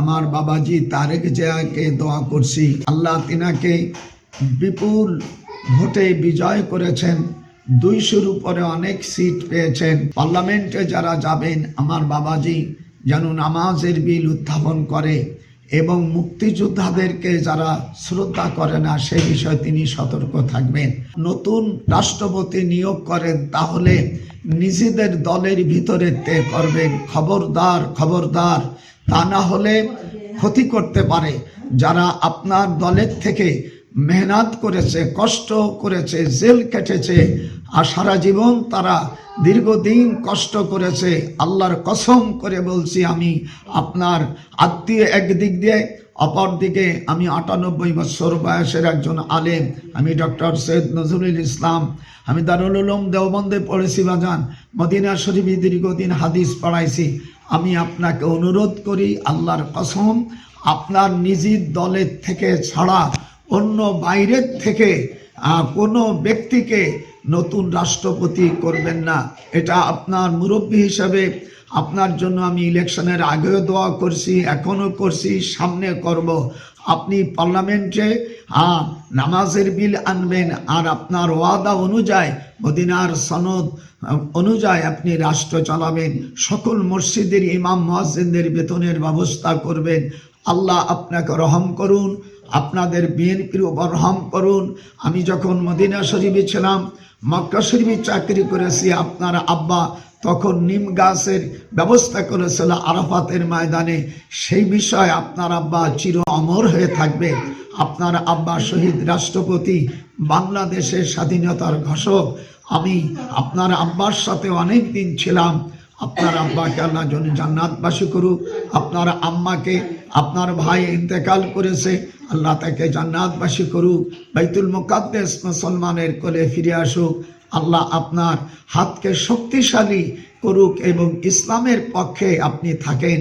আমার বাবাজি তারেক জিয়াকে দোয়া করছি। আল্লাহ তিনাকে বিপুল ভোটে বিজয় করেছেন, দুইশোর উপরে অনেক সিট পেয়েছেন। পার্লামেন্টে যারা যাবেন, আমার বাবাজি যেন নামাজের বিল উত্থাপন করে এবং মুক্তিযোদ্ধাদেরকে যারা শ্রদ্ধা করে না, সে বিষয়ে তিনি সতর্ক থাকবেন। নতুন রাষ্ট্রপতি নিয়োগ করেন, তাহলে নিজেদের দলের ভিতরে তে করবেন। খবরদার খবরদার তা না হলে ক্ষতি করতে পারে। যারা আপনার দলের থেকে মেহনত করেছে, কষ্ট করেছে, জেল কেটেছে, আর সারা জীবন তারা দীর্ঘদিন কষ্ট করেছে। আল্লাহর কসম করে বলছি আমি, আপনার আত্মীয় একদিক দিয়ে অপর দিকে আমি আটানব্বই বছর বয়সের একজন আলেম। আমি ডক্টর সৈয়দ নজরুল ইসলাম। আমি দারুল উলুম দেওবন্দে পড়েছি বাজান। মদিনা শরীফে দীর্ঘদিন হাদিস পড়াইছি। আমি আপনাকে অনুরোধ করি, আল্লাহর কসম, আপনার নিজের দলের থেকে ছাড়া অন্য বাইরের থেকে কোনো ব্যক্তিকে নতুন রাষ্ট্রপতি করবেন না। এটা আপনার মুরব্বী হিসাবে আপনার জন্য আমি ইলেকশনের আগেও দোয়া করছি, এখনও করছি, সামনে করব। আপনি পার্লামেন্টে নামাজের বিল আনবেন আর আপনার ওয়াদা অনুযায়ী, মদিনার সনদ অনুযায়ী আপনি রাষ্ট্র চালাবেন, সকল মসজিদের ইমাম মহাজিনদের বেতনের ব্যবস্থা করবেন আল্লাহ আপনাকে রহম করুন, আপনাদের বিএনপির উপর রহম করুন। আমি যখন মদিনা শরীফে ছিলাম, মক্কা শরীফে চাকরি করেছি, আপনার আব্বা তখন নিম গাছের ব্যবস্থা করেছিল আরাফাতের ময়দানে। সেই বিষয়ে আপনার আব্বা চির অমর হয়ে থাকবে। আপনার আব্বা শহীদ রাষ্ট্রপতি, বাংলাদেশের স্বাধীনতার ঘোষক। আমি আপনার আব্বার সাথে অনেক দিন ছিলাম। আপনার আব্বাকে আল্লাহ জান্নাতবাসী করুক। আপনার আম্মাকে আপনার ভাই ইন্তেকাল করেছে, আল্লাহ তাকে জান্নাতবাসী করুক। বাইতুল মুকাদ্দেস মুসলমানের কোলে ফিরে আসুক। আল্লাহ আপনার হাতকে শক্তিশালী করুক এবং ইসলামের পক্ষে আপনি থাকেন।